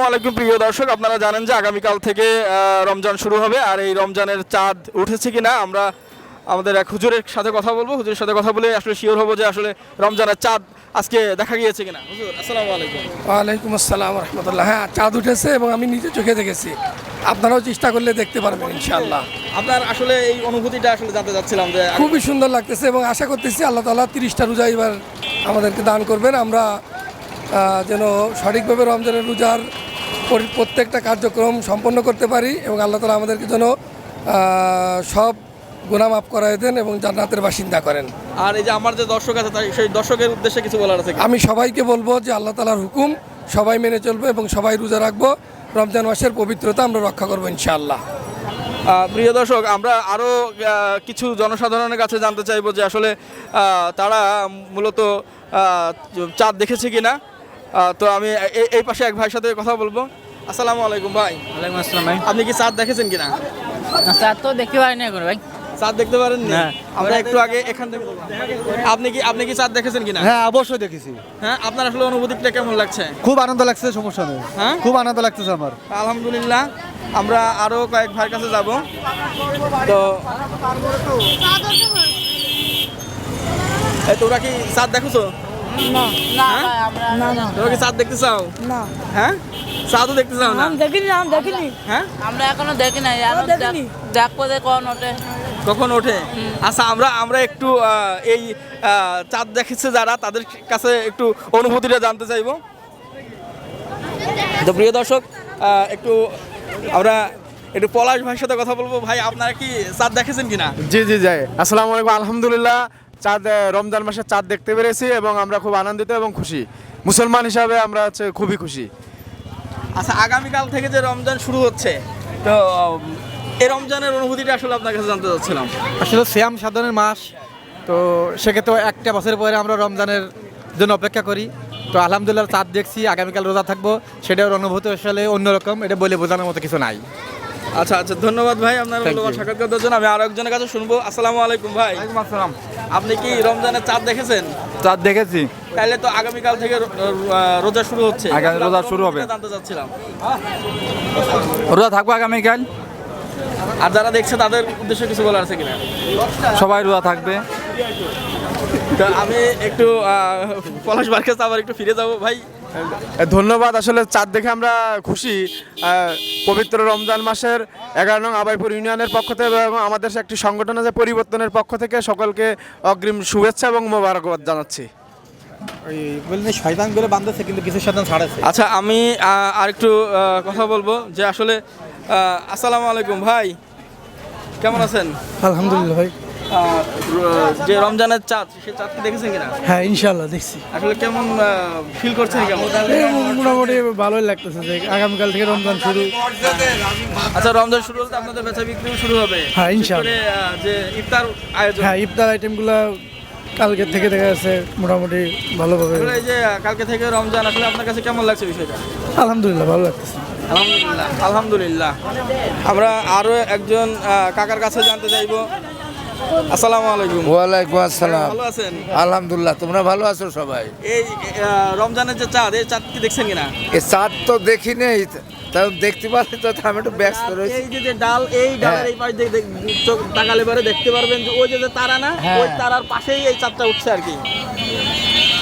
আলাইকুম প্রিয় দর্শক। আপনারা জানেন যে আগামীকাল থেকে রমজান শুরু হবে। আর এই রমজানের চাঁদ উঠেছে কিনা আমরা আমাদের এক হুজুরের সাথে কথা বলব। হুজুরের সাথে কথা বলে আসলে শিওর হব যে আসলে রমজানের চাঁদ আজকে দেখা গিয়েছে কিনা। হুজুর আসসালামু আলাইকুম। ওয়ালাইকুম আসসালাম রহমতুল্লাহ হ্যাঁ চাঁদ উঠেছে এবং আমি নিজে চোখে দেখেছি। আপনারাও চেষ্টা করলে দেখতে পারবেন ইনশাআল্লাহ। আপনার আসলে এই অনুভূতিটা আসলে জানতে চাচ্ছিলাম যে খুবই সুন্দর লাগতেছে এবং আশা করতেছি আল্লাহ তালা তিরিশটা রোজা এবার আমাদেরকে দান করবেন। আমরা যেন সঠিকভাবে রমজানের রোজার প্রত্যেকটা কার্যক্রম সম্পন্ন করতে পারি এবং আল্লাহ তালা আমাদেরকে যেন সব গুণা মাফ করায় দেন এবং জান্নাতের বাসিন্দা করেন। আর এই যে আমার যে দর্শক আছে তাই সেই দর্শকের উদ্দেশ্যে কিছু বলার আছে আমি সবাইকে বলব যে আল্লাহ তালার হুকুম সবাই মেনে চলবো এবং সবাই রোজা রাখব। রমজান মাসের পবিত্রতা আমরা রক্ষা করব ইনশাআল্লাহ। প্রিয় দর্শক আমরা আরও কিছু জনসাধারণের কাছে জানতে চাইব যে আসলে তারা মূলত চাঁদ দেখেছে কিনা। আহ, তো আমি এই পাশে এক ভাইয়ের সাথে কথা বলব। আসসালামু আলাইকুম ভাই। ওয়ালাইকুম আসসালাম ভাই। আপনি কি চাঁদ দেখেছেন কিনা? না স্যার তো দেখতে পারিনি এখন ভাই। চাঁদ দেখতে পারেন না। আমরা একটু আগে এখান থেকে আপনি কি আপনি কি চাঁদ দেখেছেন কিনা? হ্যাঁ অবশ্যই দেখেছি। হ্যাঁ আপনার আসলে অনুভূতিটা কেমন লাগছে? খুব আনন্দ লাগছে সমস্যা নেই। হ্যাঁ? খুব আনন্দ লাগতেছে আমার। আলহামদুলিল্লাহ। আমরা আরও কয়েক ভাইয়ের কাছে যাব। তো এই তোমরা কি চাঁদ দেখছ? না না হ্যাঁ? ভাই, আমরা না না। তোমরা কি চাঁদ দেখতে চাও? না। হ্যাঁ? চাঁদও দেখতে চাও না? দেখিনি আমি দেখিনি। হ্যাঁ? আমরা এখনও দেখি নাই এখন দেখিনি। দেখব যে কোন ওঠে। কখন ওঠে? আচ্ছা আমরা আমরা একটু এই চাঁদ দেখেছে যারা তাদের কাছে একটু অনুভূতিটা জানতে চাইব। তো প্রিয় দর্শক আহ, একটু আমরা একটু পলাশ ভাইয়ের সাথে কথা বলব। ভাই আপনারা কি চাঁদ দেখেছেন কিনা? জি জি যাই। আসসালামু আলাইকুম আলহামদুলিল্লাহ। চাঁদ রমজান মাসে চাঁদ দেখতে পেরেছি এবং আমরা খুব আনন্দিত এবং খুশি। মুসলমান হিসাবে আমরা হচ্ছে খুবই খুশি। আচ্ছা আগামীকাল থেকে যে রমজান শুরু হচ্ছে তো এই রমজানের অনুভূতিটা আসলে আপনার কাছে জানতে চাচ্ছিলাম। আসলে শ্যাম সাধনের মাস তো সেক্ষেত্রে একটা বছর পরে আমরা রমজানের জন্য অপেক্ষা করি। তো আলহামদুলিল্লাহ চাঁদ দেখছি আগামীকাল রোজা থাকব সেটার অনুভূতি আসলে অন্যরকম এটা বলে বোঝানোর মতো কিছু নাই। আচ্ছা আচ্ছা ধন্যবাদ ভাই আপনার মূল্যবান সাক্ষাৎকার দেওয়ার জন্য। আমি আরও একজনের কাছে শুনব। আসসালামু আলাইকুম ভাই। আসসালাম। আপনি কি রমজানের চাঁদ দেখেছেন? চাঁদ দেখেছি। তাহলে তো আগামীকাল থেকে রোজা শুরু হচ্ছে। আগামী রোজা শুরু হবে। জানতে চাচ্ছিলাম। রোজা থাকব আগামীকাল। আর যারা দেখছে তাদের উদ্দেশ্যে কিছু বলার আছে কিনা? সবাই রোজা থাকবে। তো আমি একটু পলাশ বার কাছে আবার একটু ফিরে যাব। ভাই ধন্যবাদ। আসলে চাঁদ দেখে আমরা খুশি। পবিত্র রমজান মাসের এগারো নং আবাইপুর ইউনিয়নের পক্ষ থেকে এবং আমাদের একটি সংগঠন আছে পরিবর্তনের পক্ষ থেকে সকলকে অগ্রিম শুভেচ্ছা এবং মোবারকবাদ জানাচ্ছি। শয়তানগুলো কিন্তু কিছু শয়তান ছাড়াচ্ছে আচ্ছা আমি আরেকটু কথা বলব যে আসলে আসসালামু আলাইকুম ভাই। কেমন আছেন? আলহামদুলিল্লাহ ভাই। যে রমজানের চাঁদ সেই চাঁদকে দেখেছেন কিনা? হ্যাঁ ইনশাআল্লাহ দেখছি। আসলে কেমন ফিল করছেন কেমন? মোটামুটি ভালোই লাগতেছে যে আগামীকাল থেকে রমজান শুরু। আচ্ছা রমজান শুরু হলে আপনাদের বেচা বিক্রিও শুরু হবে। হ্যাঁ, আহ, যে ইফতার আয়োজন। হ্যাঁ ইফতার আইটেমগুলো কালকের থেকে দেখা যাচ্ছে মোটামুটি ভালোভাবে। এই যে কালকে থেকে রমজান আসলে আপনার কাছে কেমন লাগছে বিষয়টা? আলহামদুলিল্লাহ ভালো লাগতেছে। আলহামদুলিল্লাহ আলহামদুলিল্লাহ। আমরা আরও একজন কাকার কাছে জানতে চাইব। আসসালামু আলাইকুম। ওয়ালাইকুম আসসালাম। ভালো আছেন? আলহামদুলিল্লাহ তোমরা ভালো আছো সবাই? এই রমজানের যে চাঁদ এই চাঁদ কি দেখছেন কিনা? এ চাঁদ তো দেখি নেই তাও দেখতে পারলে তো আমি একটু ব্যস্ত রয়েছি। এই যে যে ডাল এই ডালের হ্যাঁ। এই পাশ চোখ তাকালে পরে দেখতে পারবেন যে ওই যে যে তারা না হ্যাঁ। ওই তারার পাশেই এই চাঁদটা উঠছে আর কি।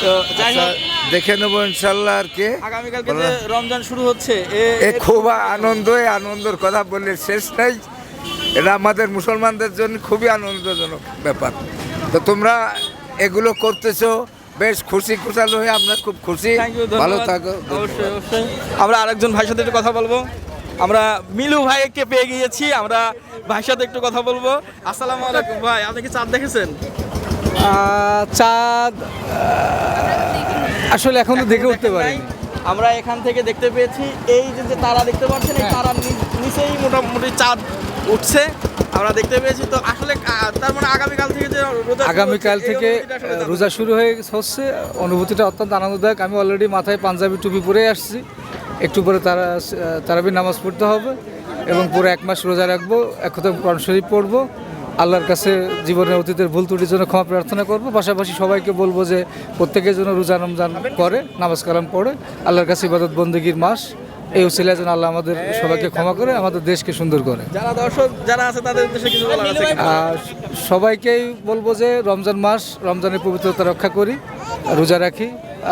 তো যাই আচ্ছা, হোক দেখে নেব ইনশাল্লাহ আর কে। আগামীকালকে রমজান শুরু হচ্ছে এ- খুব আনন্দ এই আনন্দের কথা বললে শেষ নাই। এটা আমাদের মুসলমানদের জন্য খুবই আনন্দজনক ব্যাপার। তো তোমরা এগুলো করতেছো বেশ খুশি খুশাল হয়ে আমরা খুব খুশি। ভালো থাকো অবশ্যই অবশ্যই। আমরা আরেকজন ভাইয়ের সাথে একটু কথা বলব। আমরা মিলু ভাইকে পেয়ে গিয়েছি আমরা ভাইয়ের সাথে একটু কথা বলব। আসসালামু আলাইকুম ভাই আপনি কি চাঁদ দেখেছেন? চাঁদ আসলে এখন তো দেখে উঠতে পারি আমরা এখান থেকে দেখতে পেয়েছি এই যে যে তারা দেখতে পাচ্ছেন এই তারার নি- নিচেই মোটামুটি চাঁদ উঠছে আমরা দেখতে পেয়েছি। তো আসলে তার মানে আগামীকাল থেকে যে রোজা আগামীকাল থেকে রোজা শুরু হয়ে হচ্ছে। অনুভূতিটা অত্যন্ত আনন্দদায়ক। আমি অলরেডি মাথায় পাঞ্জাবি টুপি পরে আসছি। একটু পরে তারা তারাবি নামাজ পড়তে হবে এবং পুরো এক মাস রোজা রাখব একদম কোরআন শরীফ পড়ব। আল্লাহর কাছে জীবনের অতীতের ভুল ত্রুটির জন্য ক্ষমা প্রার্থনা করব। পাশাপাশি সবাইকে বলব যে প্রত্যেকের জন্য রোজা রমজান করে নামাজ কালাম পড়ে। আল্লাহর কাছে ইবাদত বন্দীগীর মাস। এই উসিলায় যেন আল্লাহ আমাদের সবাইকে ক্ষমা করে আমাদের দেশকে সুন্দর করে। যারা দর্শক যারা আছে তাদের উদ্দেশ্যে কিছু বলার আছে আর সবাইকেই বলব যে রমজান মাস রমজানের পবিত্রতা রক্ষা করি রোজা রাখি।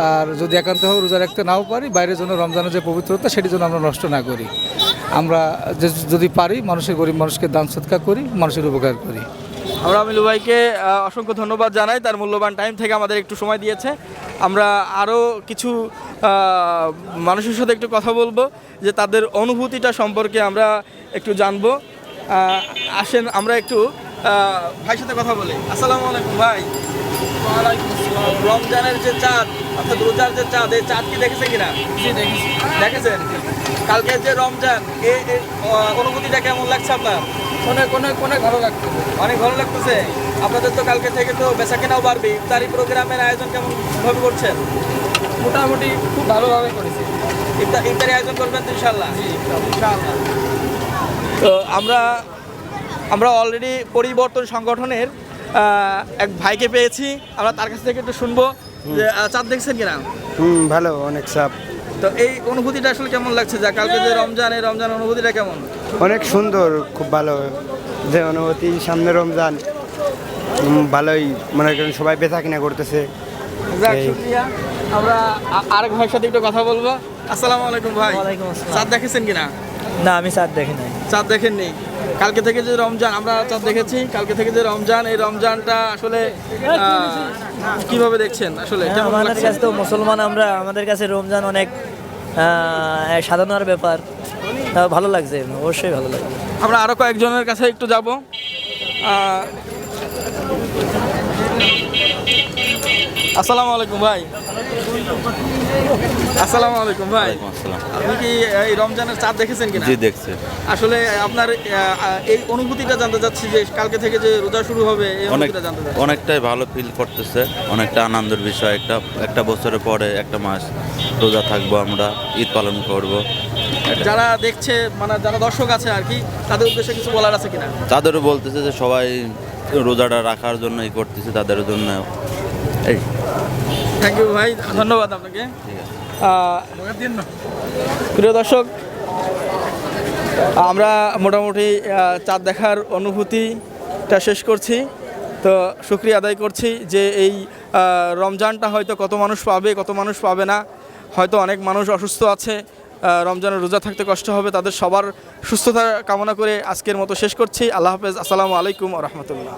আর যদি একান্ত হোক রোজা রাখতে নাও পারি বাইরের জন্য রমজানের যে পবিত্রতা সেটি যেন আমরা নষ্ট না করি। আমরা যদি পারি মানুষের গরিব মানুষকে দান সৎকার করি মানুষের উপকার করি। আমরা আমিলু ভাইকে অসংখ্য ধন্যবাদ জানাই। তার মূল্যবান টাইম থেকে আমাদের একটু সময় দিয়েছে। আমরা আরও কিছু মানুষের সাথে একটু কথা বলব যে তাদের অনুভূতিটা সম্পর্কে আমরা একটু জানব। আসেন আমরা একটু ভাইয়ের সাথে কথা বলি। আসসালামু আলাইকুম ভাই। রমজানের যে চাঁদ অর্থাৎ রোজার যে চাঁদ এই চাঁদ কি দেখেছে কিনা? দেখেছেন? কালকে যে রমজান এই অনুভূতিটা কেমন লাগছে আপনার? অনেক অনেক অনেক ভালো লাগতো অনেক ভালো লাগতেছে। আপনাদের তো কালকে থেকে তো বেচা কেনাও বাড়বে। ইফতারি প্রোগ্রামের আয়োজন কেমন ভাবে করছেন? মোটামুটি খুব ভালোভাবে করেছি। ইফতার ইফতারি আয়োজন করবেন তো ইনশাল্লাহ ইনশাআল্লাহ। তো আমরা আমরা অলরেডি পরিবর্তন সংগঠনের এক ভাইকে পেয়েছি। আমরা তার কাছ থেকে একটু শুনব যে চাঁদ দেখছেন কিনা? হুম ভালো অনেক চাপ। তো এই অনুভূতিটা আসলে কেমন লাগছে? যা কালকে যে রমজান এই রমজান অনুভূতিটা কেমন? অনেক সুন্দর খুব ভালো। যে অনুভূতি সামনে রমজান ভালোই মনে করেন সবাই বেচা কিনা করতেছে আমরা আরেক ভাইয়ের সাথে একটু কথা বলব। আসসালামু আলাইকুম ভাই। ওয়ালাইকুম চাঁদ দেখেছেন কিনা? না আমি চাঁদ দেখি নাই চাঁদ দেখেননি? কালকে থেকে যে রমজান আমরা চাঁদ দেখেছি। কালকে থেকে যে রমজান এই রমজানটা আসলে কীভাবে দেখছেন আসলে? হ্যাঁ, আমাদের কাছে তো মুসলমান আমরা আমাদের কাছে রমজান অনেক আহ, সাধনার ব্যাপার। ভালো লাগছে অবশ্যই ভালো লাগছে আমরা আরও কয়েকজনের কাছে একটু যাব। আসসালামু আলাইকুম ভাই। আসসালামু আলাইকুম ভাই। আপনি কি এই রমজানের চাঁদ দেখেছেন কিনা? জি দেখছে। আসলে আপনার এই অনুভূতিটা জানতে চাচ্ছি যে কালকে থেকে যে রোজা শুরু হবে এই অনেক অনুভূতিটা জানতে চাচ্ছি। অনেকটাই ভালো ফিল করতেছে অনেকটা আনন্দের বিষয়। একটা একটা বছরের পরে একটা মাস রোজা থাকব আমরা ঈদ পালন করব। যারা দেখছে মানে যারা দর্শক আছে আর কি তাদের উদ্দেশ্যে কিছু বলার আছে কিনা? তাদেরও বলতেছে যে সবাই রোজাটা রাখার জন্য ই করতেছে তাদের জন্য। এই। থ্যাংক ইউ ভাই। ধন্যবাদ আপনাকে। প্রিয় দর্শক আমরা মোটামুটি চাঁদ দেখার অনুভূতিটা শেষ করছি। তো শুক্রিয়া আদায় করছি যে এই রমজানটা হয়তো কত মানুষ পাবে কত মানুষ পাবে না। হয়তো অনেক মানুষ অসুস্থ আছে রমজানের রোজা থাকতে কষ্ট হবে, তাদের সবার সুস্থতা কামনা করে আজকের মতো শেষ করছি। আল্লাহ হাফেজ, আসসালামু আলাইকুম রহমতুল্লাহ।